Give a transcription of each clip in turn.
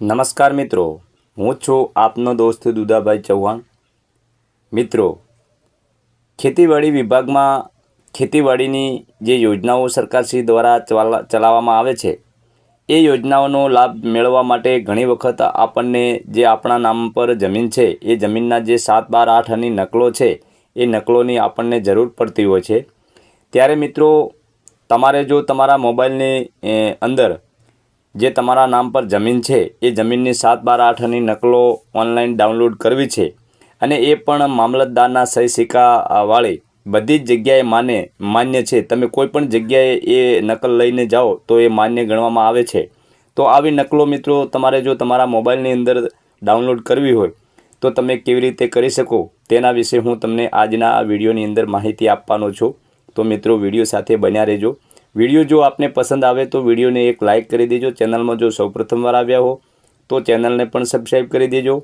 નમસ્કાર મિત્રો, હું છું આપનો દોસ્ત દુદાભાઈ ચૌહાણ. મિત્રો, ખેતીવાડી વિભાગમાં ખેતીવાડીની જે યોજનાઓ સરકારશ્રી દ્વારા ચલા, ચલાવવામાં આવે છે, એ યોજનાઓનો લાભ મેળવવા માટે ઘણી વખત આપણને જે આપણા નામ પર જમીન છે, એ જમીનના જે સાત, બાર, આઠ અને નકલો છે, એ નકલોની આપણને જરૂર પડતી હોય છે. ત્યારે મિત્રો, તમારે જો તમારા મોબાઈલની અંદર જે તમારા નામ પર જમીન છે, એ જમીનની સાત બાર આઠની નકલો ઓનલાઈન ડાઉનલોડ કરવી છે અને એ પણ મામલતદારના સહી સિક્કાવાળી બધી જ જગ્યાએ માને, માન્ય છે. તમે કોઈ પણ જગ્યાએ એ નકલ લઈને જાઓ તો એ માન્ય ગણવામાં આવે છે. તો આવી નકલો મિત્રો, તમારે જો તમારા મોબાઈલની અંદર ડાઉનલોડ કરવી હોય, તો તમે કેવી રીતે કરી શકો? તેના વિશે હું તમને આજના વિડીયોની અંદર માહિતી આપવાનો છું. તો મિત્રો, વીડિયો સાથે બન્યા રહેજો. વીડિયો જો આપને પસંદ આવે તો વિડીયોને એક લાઇક કરી દેજો. ચેનલમાં જો સૌપ્રથમવાર આવ્યા હો, તો ચેનલને પણ સબસ્ક્રાઈબ કરી દેજો.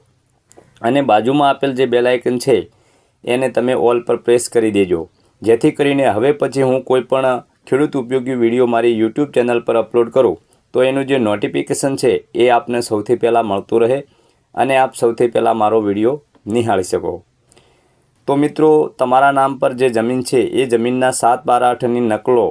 અને બાજુમાં આપેલ જે બેલ આઇકન છે, એને તમે ઓલ પર પ્રેસ કરી દેજો. જેથી કરીને હવે પછી હું કોઈપણ ખેડૂત ઉપયોગી વીડિયો મારી યુટ્યુબ ચેનલ પર અપલોડ કરું, તો એનું જે નોટિફિકેશન છે, એ આપને સૌથી પહેલાં મળતું રહે અને આપ સૌથી પહેલાં મારો વીડિયો નિહાળી શકો. તો મિત્રો, તમારા નામ પર જે જમીન છે, એ જમીનના સાત બાર આઠની નકલો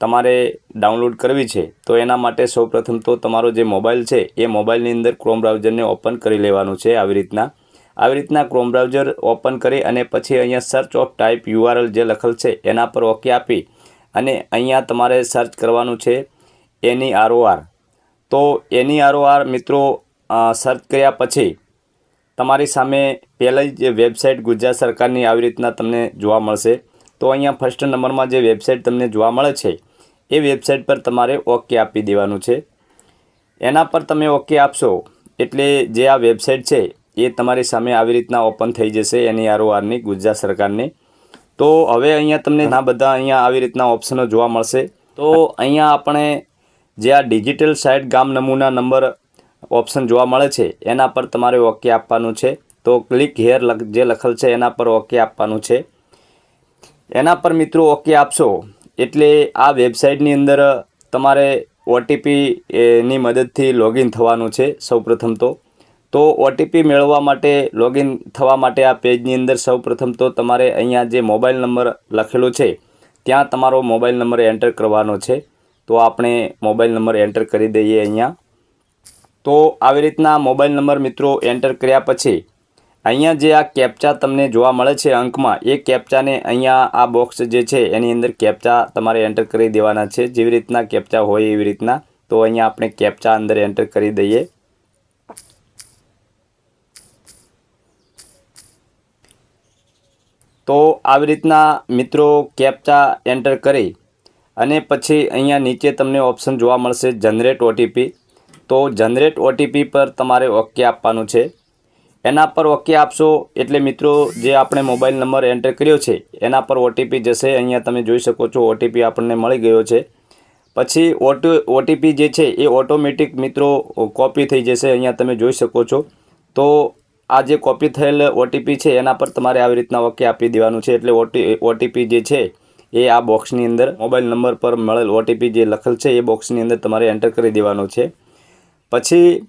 તમારે ડાઉનલોડ કરવી છે, તો એના માટે સૌપ્રથમ તો તમારો જે મોબાઈલ છે, એ મોબાઈલની અંદર ક્રોમ બ્રાઉઝરને ઓપન કરી લેવાનું છે આવી રીતના. આવી રીતના ક્રોમ બ્રાઉઝર ઓપન કરી અને પછી અહીંયા સર્ચ ઓફ ટાઈપ યુઆરએલ જે લખેલ છે, એના પર ઓકે આપી અને અહીંયા તમારે સર્ચ કરવાનું છે એની આરઓઆર તો એની આરઓઆર મિત્રો સર્ચ કર્યા પછી તમારી સામે પહેલી જ વેબસાઇટ ગુજરાત સરકારની આવી રીતના તમને જોવા મળશે. તો અહીંયા ફર્સ્ટ નંબરમાં જે વેબસાઇટ તમને જોવા મળે છે એ વેબસાઇટ પર તમારે ઓકે આપી દેવાનું છે. એના પર તમે ઓકે આપશો એટલે જે આ વેબસાઇટ છે એ તમારી સામે આવી રીતના ઓપન થઈ જશે એની આરઓઆરની ગુજરાત સરકારની. તો હવે અહીંયા તમને ઘણા બધા અહીંયા આવી રીતના ઓપ્શનો જોવા મળશે. તો અહીંયા આપણે જે આ ડિજિટલ સાઇટ ગામ નમૂના નંબર ઓપ્શન જોવા મળે છે, એના પર તમારે ઓકે આપવાનું છે. તો ક્લિક હેર જે લખેલ છે એના પર ઓકે આપવાનું છે. એના પર મિત્રો ઓકે આપશો. એટલે આ વેબસાઇટની અંદર તમારે ઓટીપી ની મદદથી લોગિન થવાનું છે સૌપ્રથમ તો. તો ઓટીપી મેળવવા માટે લોગિન થવા માટે આ પેજની અંદર સૌપ્રથમ તો તમારે અહીંયા જે મોબાઈલ નંબર લખેલો છે, ત્યાં તમારો મોબાઈલ નંબર એન્ટર કરવાનો છે. તો આપણે મોબાઈલ નંબર એન્ટર કરી દઈએ અહીંયા. તો આવી રીતના મોબાઈલ નંબર મિત્રો એન્ટર કર્યા પછી અહીંયા જે આ કેપ્ચા તમને જોવા મળે છે અંકમાં, એ કેપ્ચાને અહીંયા આ બોક્સ જે છે એની અંદર કેપ્ચા તમારે એન્ટર કરી દેવાના છે. જેવી રીતના કેપ્ચા હોય એવી રીતના. તો અહીંયા આપણે કેપ્ચા અંદર એન્ટર કરી દઈએ. તો આવી રીતના મિત્રો કેપ્ચા એન્ટર કરી અને પછી અહીંયા નીચે તમને ઓપ્શન જોવા મળશે જનરેટ ઓટીપી તો જનરેટ ઓટીપી પર તમારે ઓકે આપવાનું છે. એના પર ઓકે આપશો. એટલે મિત્રો, જે આપણે મોબાઈલ નંબર એન્ટર કર્યો છે, એના પર ઓટીપી જશે. અહીંયા તમે જોઈ શકો છો, ઓટીપી આપણને મળી ગયો છે. પછી ઓટો, ઓટીપી જે છે, એ ઓટોમેટિક મિત્રો, કોપી થઈ જશે. અહીંયા તમે જોઈ શકો છો. તો આ જે કોપી થયેલ ઓટીપી છે, એના પર તમારે આવી રીતના ઓકે આપી દેવાનું છે. એટલે ઓટી, ઓટીપી જે છે, એ આ બોક્સની અંદર, મોબાઈલ નંબર પર મળેલ ઓટીપી જે લખેલ છે, એ બોક્સની અંદર તમારે એન્ટર કરી દેવાનો છે. પછી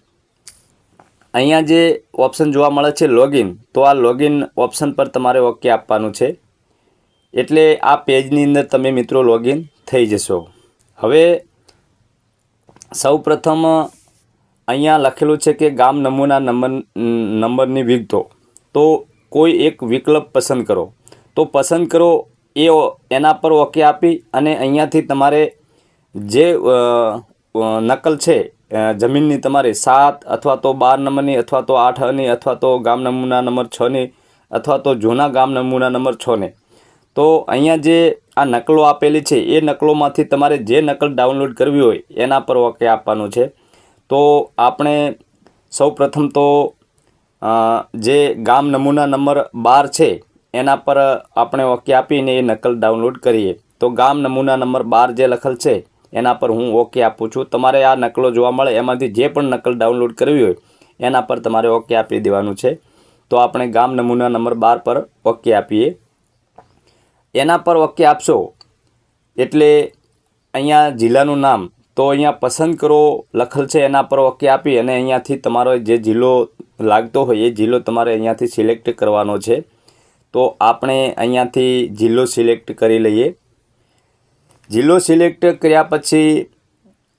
અહીંયા જે ઓપ્શન જોવા મળે છે લોગિન તો આ લોગિન ઓપ્શન પર તમારે ઓકે આપવાનું છે. એટલે આ પેજની અંદર તમે મિત્રો લોગિન થઈ જશો. હવે સૌ પ્રથમ અહીંયા લખેલું છે કે ગામ નમૂના નંબર, નંબરની વિગતો. તો કોઈ એક વિકલ્પ પસંદ કરો. તો પસંદ કરો એ એના પર ઓકે આપી અને અહીંયાથી તમારે જે નકલ છે જમીનની તમારે સાત અથવા તો બાર નંબરની અથવા તો આઠની અથવા તો ગામ નમૂના નંબર છની અથવા તો જૂના ગામ નમૂના નંબર છને તો અહીંયા જે આ નકલો આપેલી છે, એ નકલોમાંથી તમારે જે નકલ ડાઉનલોડ કરવી હોય, એના પર ઓકે આપવાનું છે. તો આપણે સૌ પ્રથમ તો જે ગામ નમૂના નંબર બાર છે, એના પર આપણે ઓકે આપીને એ નકલ ડાઉનલોડ કરીએ. તો ગામ નમૂના નંબર બાર જે લખેલ છે એના પર હું ઓકે આપું છું. તમારે આ નકલો જોવા મળે, એમાંથી જે પણ નકલ ડાઉનલોડ કરવી હોય, એના પર તમારે ઓકે આપી દેવાનું છે. તો આપણે ગામ નમૂના નંબર બાર પર ઓકે આપીએ. એના પર ઓકે આપશો એટલે અહીંયા જિલ્લાનું નામ, તો અહીંયા પસંદ કરો લખેલ છે, એના પર ઓકે આપી અને અહીંયાથી તમારો જે જિલ્લો લાગતો હોય, એ જિલ્લો તમારે અહીંયાથી સિલેક્ટ કરવાનો છે. તો આપણે અહીંયાથી જિલ્લો સિલેક્ટ કરી લઈએ. જિલ્લો સિલેક્ટ કર્યા પછી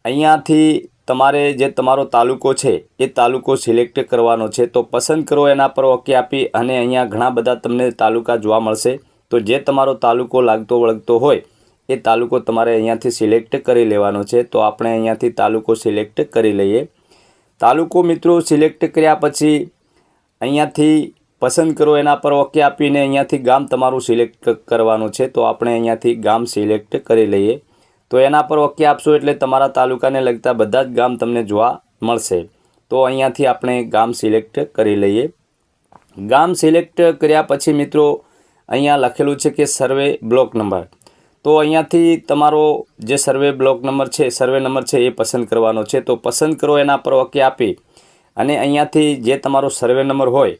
અહીંયાથી તમારે જે તમારો તાલુકો છે, એ તાલુકો સિલેક્ટ કરવાનો છે. તો પસંદ કરો એના પર ઓકે આપી અને અહીંયા ઘણા બધા તમને તાલુકા જોવા મળશે. તો જે તમારો તાલુકો લાગતો વળગતો હોય, એ તાલુકો તમારે અહીંયાથી સિલેક્ટ કરી લેવાનો છે. તો આપણે અહીંયાથી તાલુકો સિલેક્ટ કરી લઈએ. તાલુકો મિત્રો સિલેક્ટ કર્યા પછી અહીંયાથી પસંદ કરો, એના પર ઓકે આપીને અહીંયાથી ગામ તમારું સિલેક્ટ કરવાનું છે, તો આપણે અહીંયાથી ગામ સિલેક્ટ કરી લઈએ. તો એના પર ઓકે આપશો એટલે તમારા તાલુકાને લગતા બધા જ ગામ તમને જોવા મળશે. તો અહીંયાથી આપણે ગામ સિલેક્ટ કરી લઈએ. ગામ સિલેક્ટ કર્યા પછી મિત્રો, અહીંયા લખેલું છે કે સર્વે બ્લોક નંબર. તો અહીંયાથી તમારો જે સર્વે બ્લોક નંબર છે, સર્વે નંબર છે એ પસંદ કરવાનો છે. તો પસંદ કરો, એના પર ઓકે આપી અને અહીંયાથી જે તમારો સર્વે નંબર હોય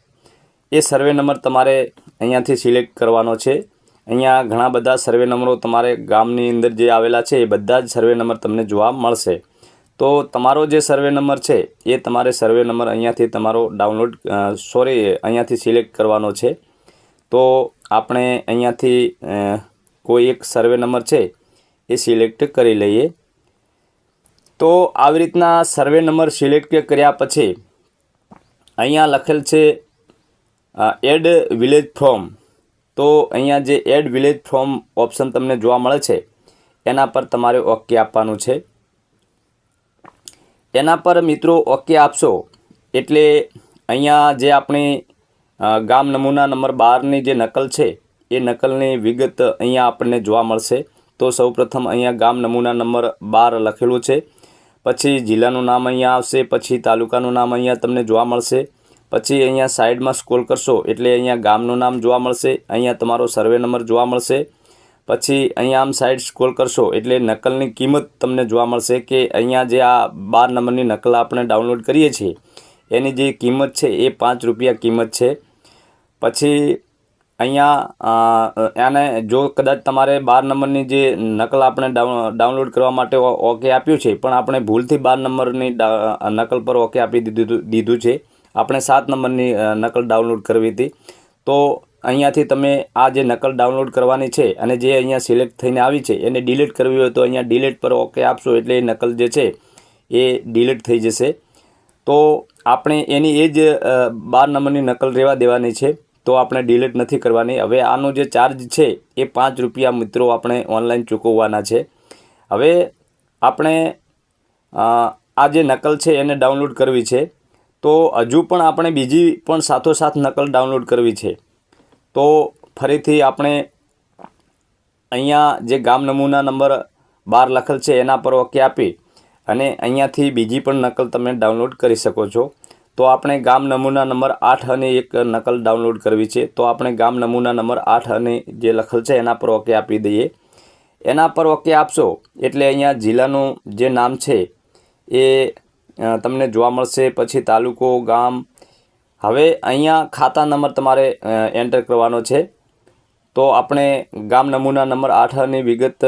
એ સર્વે નંબર તમારે અહીંયાથી સિલેક્ટ કરવાનો છે. અહીંયા ઘણા બધા સર્વે નંબરો તમારે ગામની અંદર જે આવેલા છે એ બધા જ સર્વે નંબર તમને જોવા મળશે. તો તમારો જે સર્વે નંબર છે એ તમારે સર્વે નંબર અહીંયાથી તમારો ડાઉનલોડ સોરી, અહીંયાથી સિલેક્ટ કરવાનો છે. તો આપણે અહીંયાથી કોઈ એક સર્વે નંબર છે એ સિલેક્ટ કરી લઈએ. તો આવી રીતના સર્વે નંબર સિલેક્ટ કર્યા પછી અહીંયા લખેલ છે એડ વિલેજ ફોર્મ. તો અહીંયા જે એડ વિલેજ ફોર્મ ઓપ્શન તમને જોવા મળે છે, એના પર તમારે ઓકે આપવાનું છે. એના પર મિત્રો ઓકે આપશો, એટલે અહીંયા જે આપણી ગામ નમૂના નંબર બારની જે નકલ છે, એ નકલની વિગત અહીંયા આપણને જોવા મળશે. તો સૌપ્રથમ અહીંયા ગામ નમૂના નંબર બાર લખેલું છે. પછી જિલ્લાનું નામ અહીંયા આવશે, પછી તાલુકાનું નામ અહીંયા તમને જોવા મળશે. પછી અહીંયા સાઈડમાં સ્ક્રોલ કરશો એટલે અહીંયા ગામનું નામ જોવા મળશે, અહીંયા તમારો સર્વે નંબર જોવા મળશે. પછી અહીંયા આમ સાઈડ સ્ક્રોલ કરશો એટલે નકલની કિંમત તમને જોવા મળશે કે અહીંયા જે આ બાર નંબરની નકલ આપણે ડાઉનલોડ કરીએ છીએ, એની જે કિંમત છે એ પાંચ રૂપિયા કિંમત છે. પછી અહીંયા એને જો કદાચ તમારે બાર નંબરની જે નકલ આપણે ડાઉનલોડ કરવા માટે ઓકે આપ્યું છે, પણ આપણે ભૂલથી બાર નંબરની નકલ પર ઓકે આપી દીધું દીધું છે. આપણે સાત નંબરની નકલ ડાઉનલોડ કરવી હતી. તો અહીંયાથી તમે આ જે નકલ ડાઉનલોડ કરવાની છે અને જે અહીંયા સિલેક્ટ થઈને આવી છે, એને ડિલીટ કરવી હોય તો અહીંયા ડિલીટ પર ઓકે આપશો એટલે એ નકલ જે છે, એ ડિલીટ થઈ જશે. તો આપણે એની એ જ બાર નંબરની નકલ રહેવા દેવાની છે, તો આપણે ડિલીટ નથી કરવાની. હવે આનો જે ચાર્જ છે, એ પાંચ રૂપિયા મિત્રો આપણે ઓનલાઈન ચૂકવવાના છે. હવે આપણે આ જે નકલ છે એને ડાઉનલોડ કરવી છે. તો હજુ પણ આપણે બીજી પણ સાથોસાથ નકલ ડાઉનલોડ કરવી છે. તો ફરીથી આપણે અહીંયા જે ગામ નમૂના નંબર બાર લખેલ છે, એના પર ઓકે આપી અને અહીંયાથી બીજી પણ નકલ તમે ડાઉનલોડ કરી શકો છો. તો આપણે ગામ નમૂના નંબર આઠ અને એક નકલ ડાઉનલોડ કરવી છે. તો આપણે ગામ નમૂના નંબર આઠ અને જે લખેલ છે, એના પર ઓકે આપી દઈએ. એના પર ઓકે આપશો એટલે અહીંયા જિલ્લાનું જે નામ છે, એ તમને જોવા મળશે. પછી તાલુકો, ગામ. હવે અહીંયા ખાતા નંબર તમારે એન્ટર કરવાનો છે. તો આપણે ગામ નમૂના નંબર આઠની વિગત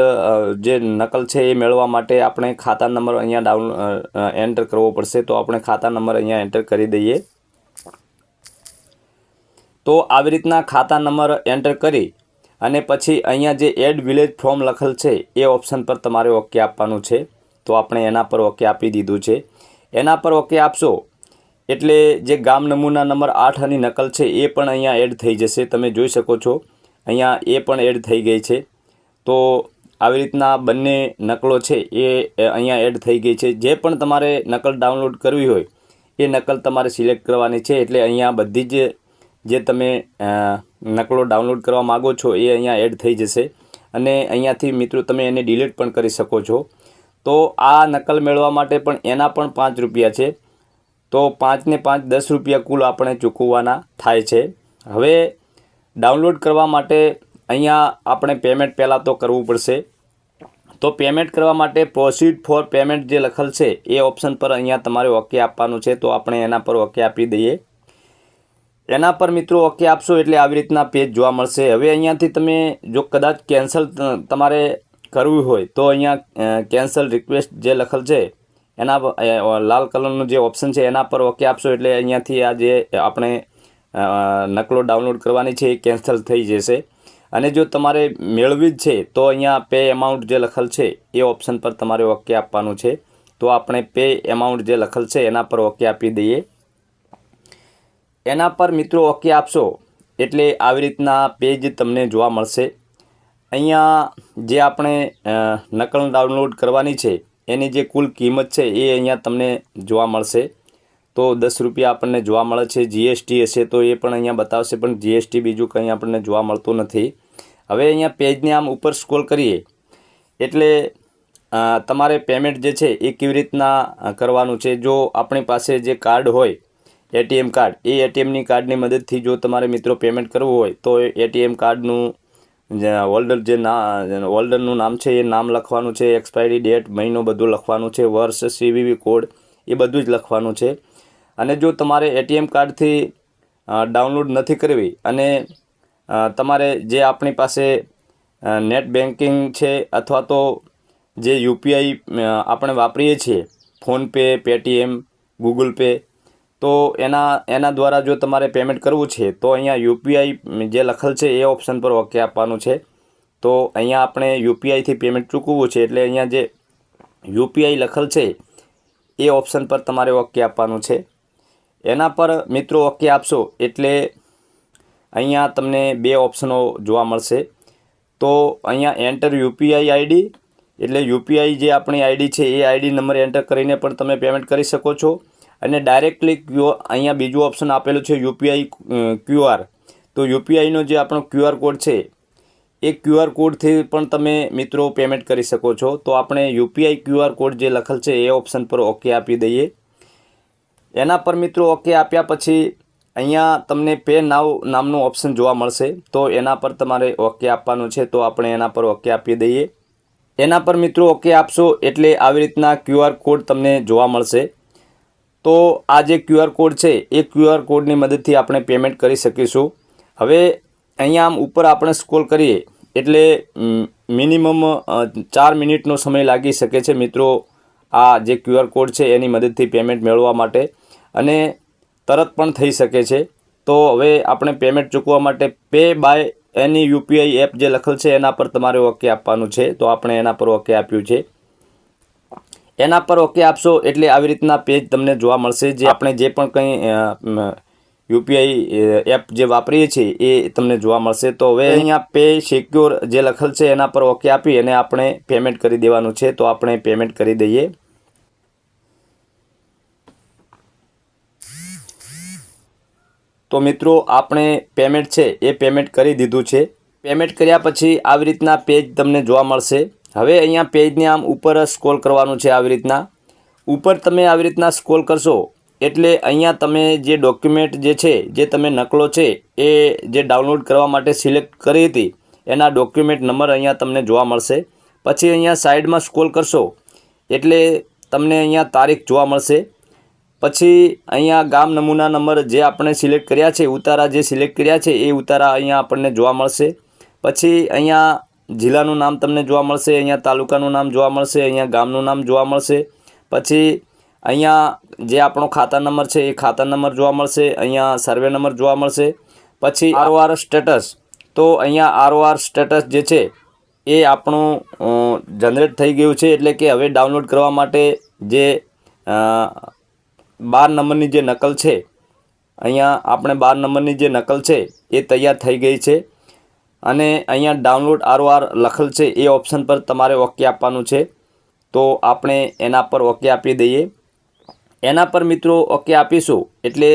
જે નકલ છે એ મેળવવા માટે આપણે ખાતા નંબર અહીંયા ડાઉન એન્ટર કરવો પડશે. તો આપણે ખાતા નંબર અહીંયા એન્ટર કરી દઈએ. તો આવી રીતના ખાતા નંબર એન્ટર કરી અને પછી અહીંયા જે એડ વિલેજ ફોર્મ લખેલ છે એ ઓપ્શન પર તમારે ઓકે આપવાનું છે. તો આપણે એના પર ઓકે આપી દીધું છે. એના પર ઓકે આપશો? એટલે જે ગામ નમૂના નંબર આઠની નકલ છે, એ પણ અહીંયા એડ થઈ જશે. તમે જોઈ શકો છો, અહીંયા એ પણ એડ થઈ ગઈ છે. તો આવી રીતના બંને નકલો છે, એ અહીંયા એડ થઈ ગઈ છે. જે પણ તમારે નકલ ડાઉનલોડ કરવી હોય, એ નકલ તમારે સિલેક્ટ કરવાની છે. એટલે અહીંયા બધી જ જે તમે નકલો ડાઉનલોડ કરવા માગો છો, એ અહીંયા એડ થઈ જશે. અને અહીંયાથી મિત્રો તમે એને ડિલીટ પણ કરી શકો છો. તો આ નકલ મેળવવા માટે પણ એના પણ પાંચ રૂપિયા છે. તો પાંચને પાંચ દસ રૂપિયા કુલ આપણે ચૂકવવાના થાય છે. હવે ડાઉનલોડ કરવા માટે અહીંયા આપણે પેમેન્ટ પહેલાં તો કરવું પડશે. તો પેમેન્ટ કરવા માટે પ્રોસીડ ફોર પેમેન્ટ જે લખેલ છે એ ઓપ્શન પર અહીંયા તમારે ઓકે આપવાનું છે તો આપણે એના પર ઓકે આપી દઈએ. એના પર મિત્રો ઓકે આપશો એટલે આવી રીતના પેજ જોવા મળશે. હવે અહીંયાથી તમે જો કદાચ કેન્સલ તમારે કરવું હોય, તો અહીંયા કેન્સલ રિક્વેસ્ટ જે લખેલ છે, એના લાલ કલરનું જે ઓપ્શન છે, એના પર ઓકે આપશો એટલે અહીંયાથી આ જે આપણે નકલો ડાઉનલોડ કરવાની છે એ કેન્સલ થઈ જશે. અને જો તમારે મેળવી જ છે, તો અહીંયા પે એમાઉન્ટ જે લખેલ છે, એ ઓપ્શન પર તમારે ઓકે આપવાનું છે. તો આપણે પે એમાઉન્ટ જે લખેલ છે, એના પર ઓકે આપી દઈએ. એના પર મિત્રો ઓકે આપશો, એટલે આવી રીતના પેજ તમને જોવા મળશે. અહીંયા જે આપણે નકલ ડાઉનલોડ કરવાની છે, એની જે કુલ કિંમત છે એ અહીંયા તમને જોવા મળશે. તો દસ રૂપિયા આપણને જોવા મળે છે. જીએસટી હશે તો એ પણ અહીંયા બતાવશે, પણ જીએસટી બીજું કંઈ આપણને જોવા મળતું નથી. હવે અહીંયા પેજને આમ ઉપર સ્ક્રોલ કરીએ, એટલે તમારે પેમેન્ટ જે છે એ કેવી રીતના કરવાનું છે? જો આપણી પાસે જે કાર્ડ હોય એટીએમ કાર્ડ એ એટીએમની કાર્ડની મદદથી જો તમારે મિત્રો પેમેન્ટ કરવું હોય, તો એટીએમ કાર્ડનું જે હોલ્ડર જે ના ઓલ્ડરનું નામ છે, એ નામ લખવાનું છે એક્સપાયરી ડેટ મહિનો બધું લખવાનું છે, વર્ષ સીવીવી કોડ એ બધું જ લખવાનું છે. અને જો તમારે એટીએમ કાર્ડથી ડાઉનલોડ નથી કરવી અને તમારે જે આપણી પાસે નેટ બેન્કિંગ છે અથવા તો જે યુપીઆઈ આપણે વાપરીએ છીએ ફોનપે પેટીએમ ગૂગલ પે તો એના એના દ્વારા જો તમારે પેમેન્ટ કરવું છે, તો અહીંયા યુપીઆઈ જે લખેલ છે એ ઓપ્શન પર ઓકે આપવાનું છે. તો અહીંયા આપણે યુપીઆઈથી પેમેન્ટ ચૂકવવું છે, એટલે અહીંયા જે યુપીઆઈ લખેલ છે, એ ઓપ્શન પર તમારે ઓકે આપવાનું છે. એના પર મિત્રો ઓકે આપશો, એટલે અહીંયા તમને બે ઓપ્શનો જોવા મળશે. તો અહીંયા એન્ટર યુપીઆઈ આઈડી એટલે યુપીઆઈ જે આપણી આઈડી છે, એ આઈડી નંબર એન્ટર કરીને પણ તમે પેમેન્ટ કરી શકો છો. અને ડાયરેક્ટલી ક્યુ અહીંયા બીજું ઓપ્શન આપેલું છે યુપીઆઈ ક્યુઆર તો યુપીઆઈનો જે આપણો ક્યુઆર કોડ છે, એ ક્યુઆર કોડથી પણ તમે મિત્રો પેમેન્ટ કરી શકો છો. તો આપણે યુપીઆઈ ક્યુઆર કોડ જે લખેલ છે, એ ઓપ્શન પર ઓકે આપી દઈએ. એના પર મિત્રો ઓકે આપ્યા પછી અહીંયા તમને પે નાવ નામનું ઓપ્શન જોવા મળશે. તો એના પર તમારે ઓકે આપવાનું છે, તો આપણે એના પર ઓકે આપી દઈએ. એના પર મિત્રો ઓકે આપશો એટલે આવી રીતના ક્યુઆર કોડ તમને જોવા મળશે. તો આ જે ક્યુઆર કોડ છે, એ ક્યુઆર કોડની મદદથી આપણે પેમેન્ટ કરી શકીશું. હવે અહીંયા આમ ઉપર આપણે સ્કોલ કરીએ, એટલે મિનિમમ ચાર મિનિટનો સમય લાગી શકે છે મિત્રો આ જે ક્યુઆર કોડ છે, એની મદદથી પેમેન્ટ મેળવવા માટે. અને તરત પણ થઈ શકે છે. તો હવે આપણે પેમેન્ટ ચૂકવવા માટે pay by any UPI app જે લખેલ છે, એના પર તમારે ઓકે આપવાનું છે. તો આપણે એના પર ઓકે આપ્યું છે. એના પર ઓકે આપશો એટલે આવી રીતના પેજ તમને જોવા મળશે જે આપણે જે પણ કંઈ યુપીઆઈ એપ જે વાપરીએ છીએ એ તમને જોવા મળશે. તો હવે અહીંયા પે સિક્યોર જે લખેલ છે એના પર ઓકે આપી અને આપણે પેમેન્ટ કરી દેવાનું છે. તો આપણે પેમેન્ટ કરી દઈએ. તો મિત્રો આપણે પેમેન્ટ છે એ પેમેન્ટ કરી દીધું છે. પેમેન્ટ કર્યા પછી આવી રીતના પેજ તમને જોવા મળશે. હવે અહીંયા પેજને આમ ઉપર સ્ક્રોલ કરવાનું છે આવી રીતના. ઉપર તમે આવી રીતના સ્ક્રોલ કરશો, એટલે અહીંયા તમે જે ડોક્યુમેન્ટ જે છે, જે તમે નકલો છે, એ જે ડાઉનલોડ કરવા માટે સિલેક્ટ કરી હતી, એના ડોક્યુમેન્ટ નંબર અહીંયા તમને જોવા મળશે. પછી અહીંયા સાઈડમાં સ્ક્રોલ કરશો, એટલે તમને અહીંયા તારીખ જોવા મળશે. પછી અહીંયા ગામ નમૂના નંબર જે આપણે સિલેક્ટ કર્યા છે, ઉતારા જે સિલેક્ટ કર્યા છે, એ ઉતારા અહીંયા આપણને જોવા મળશે. પછી અહીંયા જિલ્લાનું નામ તમને જોવા મળશે, અહીંયા તાલુકાનું નામ જોવા મળશે, અહીંયા ગામનું નામ જોવા મળશે. પછી અહીંયા જે આપણો ખાતા નંબર છે, એ ખાતા નંબર જોવા મળશે, અહીંયા સર્વે નંબર જોવા મળશે. પછી આરઓઆર સ્ટેટસ, તો અહીંયા આરઓઆર સ્ટેટસ જે છે, એ આપણું જનરેટ થઈ ગયું છે, એટલે કે હવે ડાઉનલોડ કરવા માટે જે બાર નંબરની જે નકલ છે, અહીંયા આપણે બાર નંબરની જે નકલ છે, એ તૈયાર થઈ ગઈ છે. અને અહીંયા ડાઉનલોડ આરઓઆર લખેલ છે, એ ઓપ્શન પર તમારે ઓકે આપવાનું છે. તો આપણે એના પર ઓકે આપી દઈએ. એના પર મિત્રો ઓકે આપીશું, એટલે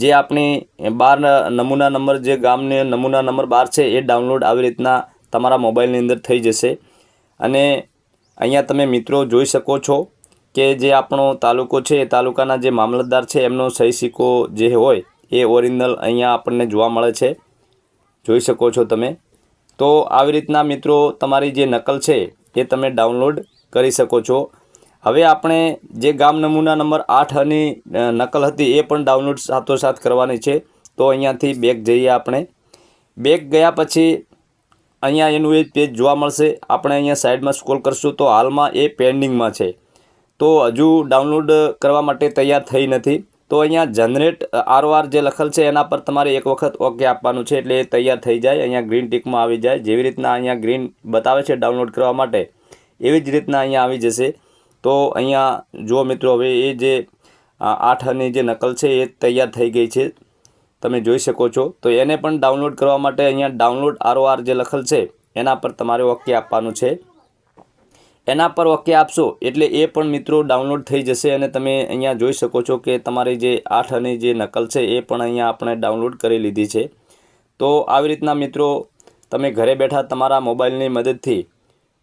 જે આપણી બાર નમૂના નંબર, જે ગામને નમૂના નંબર બાર છે, એ ડાઉનલોડ આવી રીતના તમારા મોબાઈલની અંદર થઈ જશે. અને અહીંયા તમે મિત્રો જોઈ શકો છો કે જે આપણો તાલુકો છે, એ તાલુકાના જે મામલતદાર છે, એમનો સહી સિક્કો જે હોય, એ ઓરિજિનલ અહીંયા આપણને જોવા મળે છે. જોઈ શકો છો તમે. તો આવી રીતના મિત્રો તમારી જે નકલ છે એ તમે ડાઉનલોડ કરી શકો છો. હવે આપણે જે ગામ નમૂના નંબર આઠની નકલ હતી એ પણ ડાઉનલોડ સાથોસાથ કરવાની છે. તો અહીંયાથી બેક જઈએ આપણે. બેક ગયા પછી અહીંયા એનું એ પેજ જોવા મળશે. આપણે અહીંયા સાઈડમાં સ્ક્રોલ કરશું તો હાલમાં એ પેન્ડિંગમાં છે. તો હજુ ડાઉનલોડ કરવા માટે તૈયાર થઈ નથી. તો અહીંયા જનરેટ આરઓઆર જે લખેલ છે, એના પર તમારે એક વખત ઓકે આપવાનું છે, એટલે એ તૈયાર થઈ જાય, અહીંયા ગ્રીન ટીકમાં આવી જાય. જેવી રીતના અહીંયા ગ્રીન બતાવે છે ડાઉનલોડ કરવા માટે, એવી જ રીતના અહીંયા આવી જશે. તો અહીંયા જુઓ મિત્રો, હવે એ જે આઠની જે નકલ છે, એ તૈયાર થઈ ગઈ છે. તમે જોઈ શકો છો. તો એને પણ ડાઉનલોડ કરવા માટે અહીંયા ડાઉનલોડ આરઓઆર જે લખેલ છે, એના પર તમારે ઓકે આપવાનું છે. એના પર ઓકે આપશો? એટલે એ પણ મિત્રો ડાઉનલોડ થઈ જશે અને તમે અહીંયા જોઈ શકો છો કે તમારી જે આઠ અને જે નકલ છે એ પણ અહીંયા આપણે ડાઉનલોડ કરી લીધી છે. તો આવી રીતના મિત્રો, તમે ઘરે બેઠા તમારા મોબાઈલની મદદથી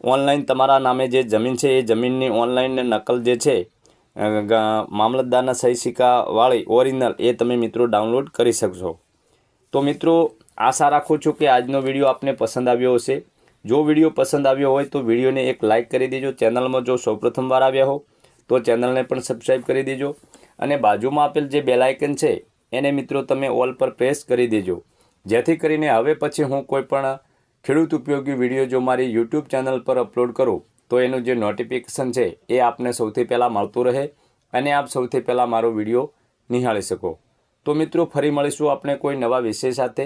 ઓનલાઈન તમારા નામે જે જમીન છે, એ જમીનની ઓનલાઈન નકલ જે છે મામલતદારના સહી સિક્કાવાળી ઓરિજિનલ એ તમે મિત્રો ડાઉનલોડ કરી શકશો. તો મિત્રો, આશા રાખું છું કે આજનો વીડિયો આપને પસંદ આવ્યો હશે. જો વીડિયો પસંદ આવ્યો હોય તો વિડીયોને એક લાઇક કરી દેજો. ચેનલમાં જો સૌપ્રથમ વાર આવ્યા હો, તો ચેનલને પણ સબસ્ક્રાઈબ કરી દેજો. અને બાજુમાં આપેલ જે બેલાયકન છે, એને મિત્રો તમે ઓલ પર પ્રેસ કરી દેજો. જેથી કરીને હવે પછી હું કોઈપણ ખેડૂત ઉપયોગી વીડિયો જો મારી યુટ્યુબ ચેનલ પર અપલોડ કરું, તો એનું જે નોટિફિકેશન છે, એ આપને સૌથી પહેલાં મળતું રહે અને આપ સૌથી પહેલાં મારો વીડિયો નિહાળી શકો. તો મિત્રો, ફરી મળીશું આપણે કોઈ નવા વિષય સાથે.